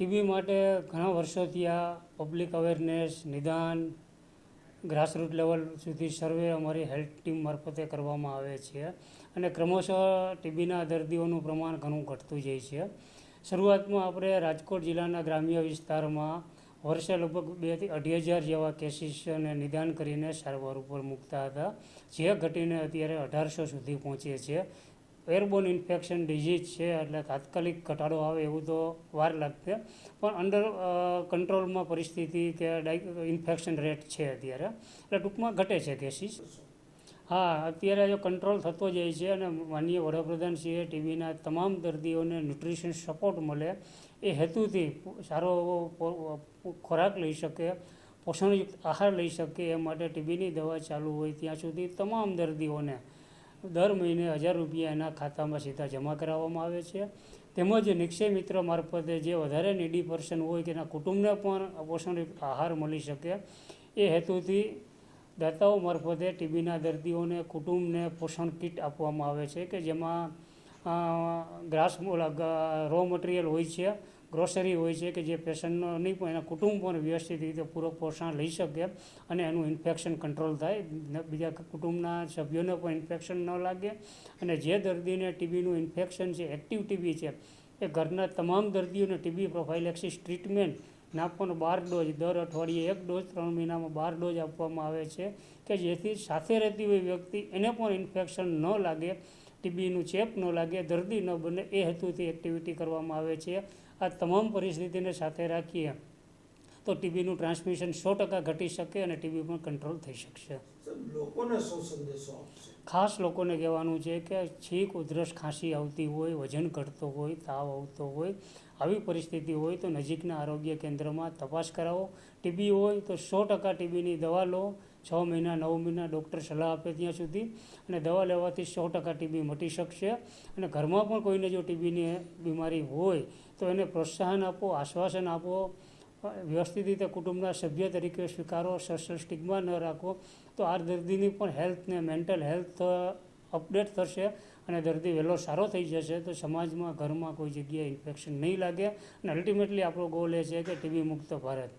TB માટે ઘણા વર્ષોથી આ પબ્લિક અવેરનેસ નિદાન ગ્રાસરૂટ લેવલ સુધી સર્વે અમારી હેલ્થ ટીમ મારફતે કરવામાં આવે છે. અને ક્રમશઃ ટીબીના દર્દીઓનું પ્રમાણ ઘણું ઘટતું જાય છે. શરૂઆતમાં આપણે રાજકોટ જિલ્લાના ગ્રામ્ય વિસ્તારમાં વર્ષે લગભગ બેથી અઢી હજાર જેવા કેસીસને નિદાન કરીને સારવાર ઉપર મૂકતા હતા. જે ઘટીને અત્યારે અઢારસો સુધી પહોંચે છે. એરબોન ઇન્ફેક્શન ડિઝીઝ છે, એટલે તાત્કાલિક ઘટાડો આવે એવું તો વાર લાગશે. પણ અંડર કંટ્રોલમાં પરિસ્થિતિ કે ઇન્ફેક્શન રેટ છે અત્યારે. એટલે ટૂંકમાં ઘટે છે કેસીસ હા, અત્યારે જો કંટ્રોલ થતો જાય છે અને માનનીય વડાપ્રધાનશ્રીએ ટીબીના તમામ દર્દીઓને ન્યુટ્રિશન સપોર્ટ મળે, એ હેતુથી સારો એવો ખોરાક લઈ શકે, પોષણયુક્ત આહાર લઈ શકે એ માટે ટીબીની દવા ચાલુ હોય ત્યાં સુધી તમામ દર્દીઓને દર મહિને હજાર રૂપિયા એના ખાતામાં સીધા જમા કરાવવામાં આવે છે. તેમજ નિક્ષય મિત્ર મારફતે જે વધારે નીડી પર્સન હોય કે એના કુટુંબને પણ પોષણયુક્ત આહાર મળી શકે. એ હેતુથી દાતાઓ મારફતે ટીબીના દર્દીઓને કુટુંબને પોષણ કીટ આપવામાં આવે છે કે જેમાં ગ્રાસ રો મટીરિયલ હોય છે. ગ્રોસરી હોય છે કે જે પેશન્ટનો નહીં પણ એના કુટુંબ પણ વ્યવસ્થિત રીતે પૂરક પોષણ લઈ શકે અને એનું ઇન્ફેક્શન કંટ્રોલ થાય. બીજા કુટુંબના સભ્યોને પણ ઇન્ફેક્શન ન લાગે. અને જે દર્દીને ટીબીનું ઇન્ફેક્શન છે એક્ટિવ ટીબી છે, એ ઘરના તમામ દર્દીઓને ટીબી પ્રોફાઇલેક્સિસ ટ્રીટમેન્ટ નાખવાનો બાર ડોઝ, દર અઠવાડિયે એક ડોઝ ત્રણ મહિનામાં બાર ડોઝ આપવામાં આવે છે કે જેથી સાથે રહેતી હોય વ્યક્તિ એને પણ ઇન્ફેક્શન ન લાગે ટીબીનું ચેપ ન લાગે દર્દી ન બને એ હેતુથી એક્ટિવિટી કરવામાં આવે છે. આ તમામ પરિસ્થિતિને સાથે રાખીએ તો ટીબીનું ટ્રાન્સમિશન સો ટકા ઘટી શકે અને ટીબી પણ કંટ્રોલ થઈ શકશે. લોકોને શું સંદેશો ખાસ લોકોને કહેવાનું છે કે છીંક ઉધરસ ખાંસી આવતી હોય વજન ઘટતો હોય તાવ આવતો હોય આવી પરિસ્થિતિ હોય તો નજીકના આરોગ્ય કેન્દ્રમાં તપાસ કરાવો. ટીબી હોય તો સો ટકા ટીબીની દવા લો છ મહિના, નવ મહિના ડૉક્ટર સલાહ આપે ત્યાં સુધી અને દવા લેવાથી સો ટકા ટીબી મટી શકશે. અને ઘરમાં પણ કોઈને જો ટીબીની બીમારી હોય, તો એને પ્રોત્સાહન આપો, આશ્વાસન આપો. વ્યવસ્થિત રીતે કુટુંબના સભ્ય તરીકે સ્વીકારો સોશિયલ સ્ટિગ્મા ન રાખો. તો આ દર્દીની પણ હેલ્થને મેન્ટલ હેલ્થ અપડેટ થશે અને દર્દી વહેલો સારો થઈ જશે. તો સમાજમાં, ઘરમાં કોઈ જગ્યાએ ઇન્ફેક્શન નહીં લાગે. અને અલ્ટિમેટલી આપણો ગોલ એ છે કે ટીબી મુક્ત ભારત.